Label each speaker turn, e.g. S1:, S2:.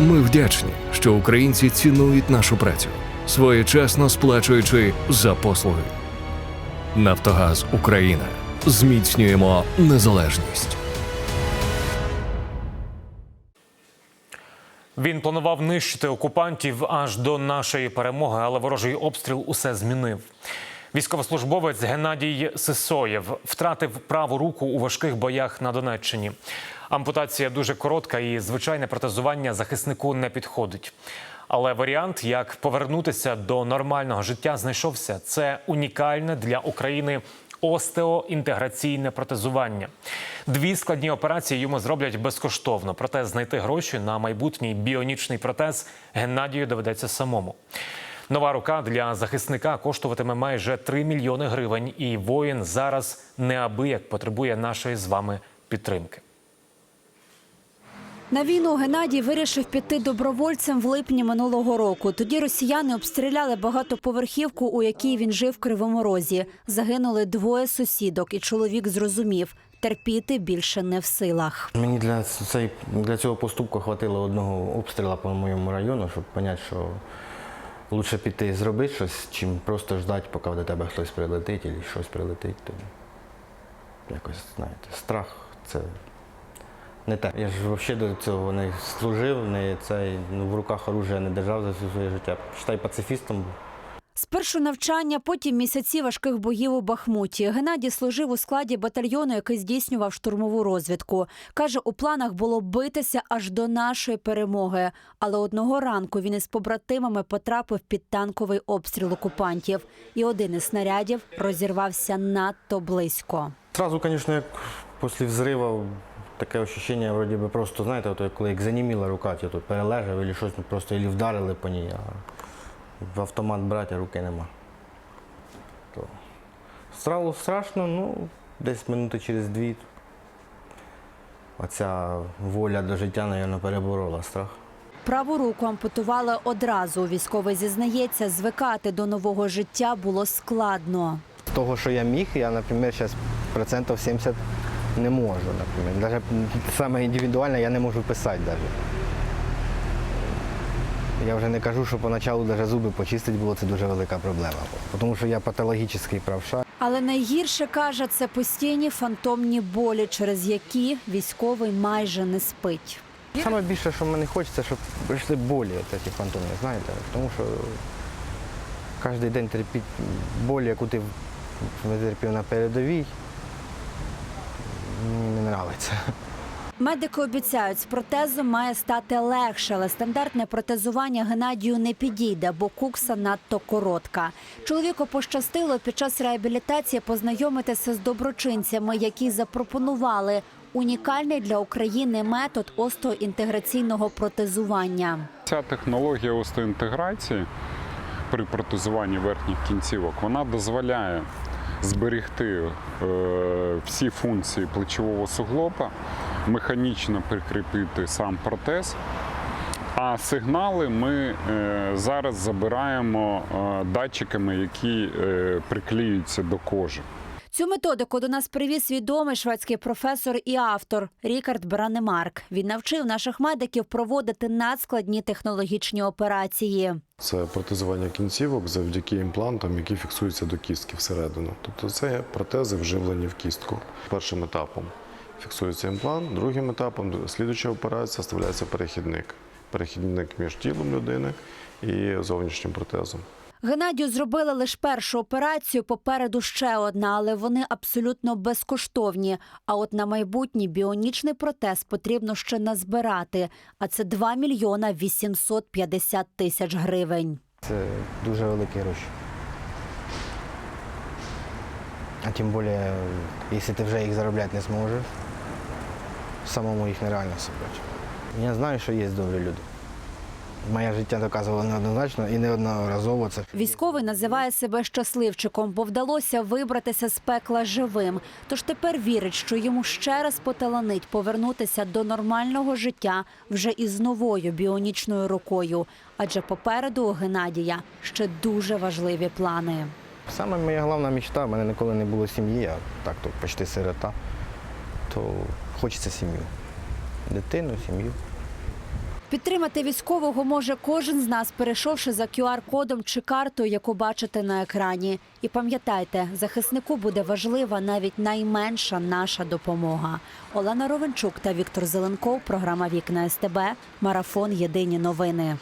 S1: Ми вдячні, що українці цінують нашу працю, своєчасно сплачуючи за послуги. Нафтогаз Україна. Зміцнюємо незалежність.
S2: Він планував нищити окупантів аж до нашої перемоги, але ворожий обстріл усе змінив. Військовослужбовець Геннадій Сисоєв втратив праву руку у важких боях на Донеччині. Ампутація дуже коротка і звичайне протезування захиснику не підходить. Але варіант, як повернутися до нормального життя, знайшовся. Це унікальне для України остеоінтеграційне протезування. Дві складні операції йому зроблять безкоштовно. Проте знайти гроші на майбутній біонічний протез Геннадію доведеться самому. Нова рука для захисника коштуватиме майже 3 мільйони гривень, і воїн зараз неабияк потребує нашої з вами підтримки.
S3: На війну Геннадій вирішив піти добровольцем в липні минулого року. Тоді росіяни обстріляли багатоповерхівку, у якій він жив в Кривому Розі. Загинули двоє сусідок, і чоловік зрозумів, терпіти більше не в силах.
S4: Мені для, цей, для цього поступку хватило одного обстрілу по моєму району, щоб зрозуміти, що краще піти і зробити щось, чим просто ждати, поки до тебе хтось прилетить або щось прилетить. То якось, знаєте, страх це не те. Я ж взагалі до цього не служив, не цей, ну, в руках оружия не держав за все своє життя. Считай пацифістом був.
S3: Спершу навчання, потім місяці важких боїв у Бахмуті. Геннадій служив у складі батальйону, який здійснював штурмову розвідку. Каже, у планах було битися аж до нашої перемоги. Але одного ранку він із побратимами потрапив під танковий обстріл окупантів, і один із снарядів розірвався надто близько.
S4: Сразу, звісно, як після взриву таке відчуття, вроді би просто, знаєте, от, коли як заніміла рука, ти тут перележав, або щось ну, просто або вдарили по ній, а в автомат брати руки нема. То. Стало страшно, ну, десь минути через дві. Оця воля до життя, мабуть, переборола страх.
S3: Праву руку ампутували одразу. Військовий зізнається, звикати до нового життя було складно.
S4: З того, що я міг, я, наприклад, зараз процентів 70 не можу. Наприклад. Навіть саме індивідуально я не можу писати. Навіть. Я вже не кажу, що поначалу навіть зуби почистити було це дуже велика проблема. Тому що я патологічний правша.
S3: Але найгірше каже, це постійні фантомні болі, через які військовий майже не спить.
S4: Саме більше, що мені хочеться, щоб прийшли болі, ці фантомні, знаєте. Тому що кожен день терпіть боль, яку ти витерпів на передовій, мені не подобається.
S3: Медики обіцяють, з протезом має стати легше, але стандартне протезування Геннадію не підійде, бо кукса надто коротка. Чоловіку пощастило під час реабілітації познайомитися з доброчинцями, які запропонували унікальний для України метод остеоінтеграційного протезування.
S5: Ця технологія остеоінтеграції при протезуванні верхніх кінцівок вона дозволяє зберегти е, всі функції плечового суглоба, механічно прикріпити сам протез. А сигнали ми е, зараз забираємо е, датчиками, які приклеюються до кожи.
S3: Цю методику до нас привіз відомий шведський професор і автор Рікард Бранемарк. Він навчив наших медиків проводити надскладні технологічні операції.
S6: Це протезування кінцівок завдяки імплантам, які фіксуються до кістки всередину. Тобто це протези вживлені в кістку. Першим етапом фіксується імплант, другим етапом слідуюча операція вставляється перехідник. Перехідник між тілом людини і зовнішнім протезом.
S3: Геннадію зробили лише першу операцію, попереду ще одна, але вони абсолютно безкоштовні. А от на майбутній біонічний протез потрібно ще назбирати, а це 2 мільйона 850 тисяч гривень.
S4: Це дуже великі гроші. А тим більше, якщо ти вже їх заробляти не зможеш, самому їх нереально зробити. Я знаю, що є добрі люди. Моє життя доказувало неоднозначно і неодноразово це.
S3: Військовий називає себе щасливчиком, бо вдалося вибратися з пекла живим. Тож тепер вірить, що йому ще раз поталанить повернутися до нормального життя вже із новою біонічною рукою. Адже попереду у Геннадія ще дуже важливі плани.
S4: Саме моя головна мечта, в мене ніколи не було сім'ї, а так то почти сирота, то хочеться сім'ю. Дитину, сім'ю.
S3: Підтримати військового може кожен з нас, перейшовши за QR-кодом чи картою, яку бачите на екрані. І пам'ятайте, захиснику буде важлива навіть найменша наша допомога. Олена Ровенчук та Віктор Зеленков. Програма Вікна СТБ. Марафон Єдині новини.